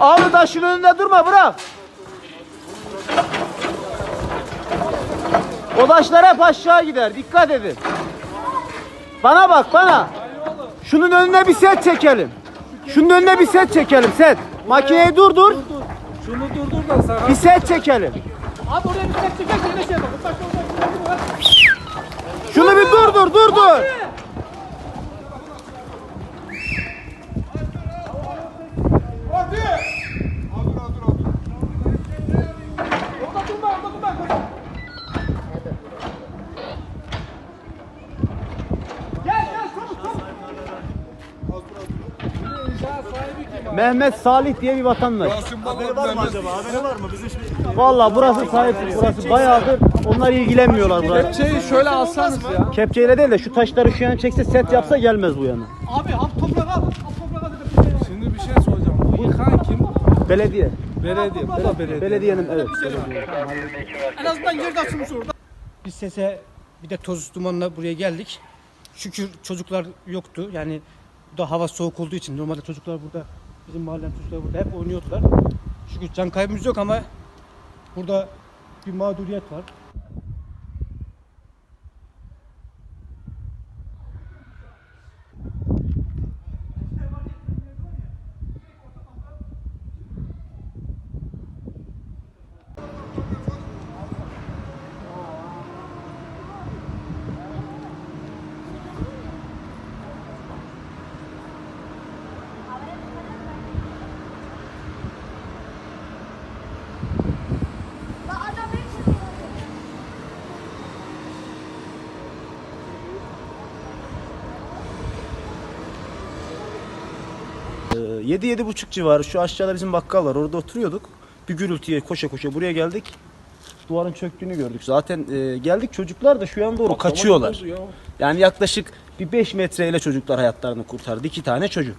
Abi taşın önünde durma bırak. O taşlar hep aşağı gider. Dikkat edin. Bana bak bana. Şunun önüne bir set çekelim. Şunun önüne bir set çekelim set. Makineyi durdur. Şunu durdur da sana. Bir set çekelim. Abi oraya bir tek çekersen yine şey bak. Şunu bir durdur durdur. Orada durma orada durma. Gel gel çabuk çabuk. İnşaat sahibi kim? Mehmet Salih diye bir vatandaş. Haberi var mı acaba? Haberi var mı? Bizim şey... Vallahi burası sahip, burası bayağıdır. Onlar ilgilenmiyorlar buraya. Şeyi şöyle alsanız ya. Kepçeyle değil de şu taşları şu yana çekse set yapsa gelmez bu yana. Abi al toprak al. Şimdi bir şey soracağım. Bu yıkan kim? Belediye. Belediye. Bu da belediye. Belediyenin evet. En azından yerde açılmış orada. Biz sese bir de toz dumanla buraya geldik. Şükür çocuklar yoktu. Yani bu da hava soğuk olduğu için normalde çocuklar burada bizim mahallenin çocukları burada hep oynuyordular. Şükür can kaybımız yok ama burada bir mağduriyet var. 7-7.30 civarı şu aşağıda bizim bakkal var orada oturuyorduk. Bir gürültüye koşa koşa buraya geldik. Duvarın çöktüğünü gördük. Zaten e, geldik çocuklar da şu yan doğru kaçıyorlar. Yani yaklaşık bir 5 metreyle çocuklar hayatlarını kurtardı. iki tane çocuk.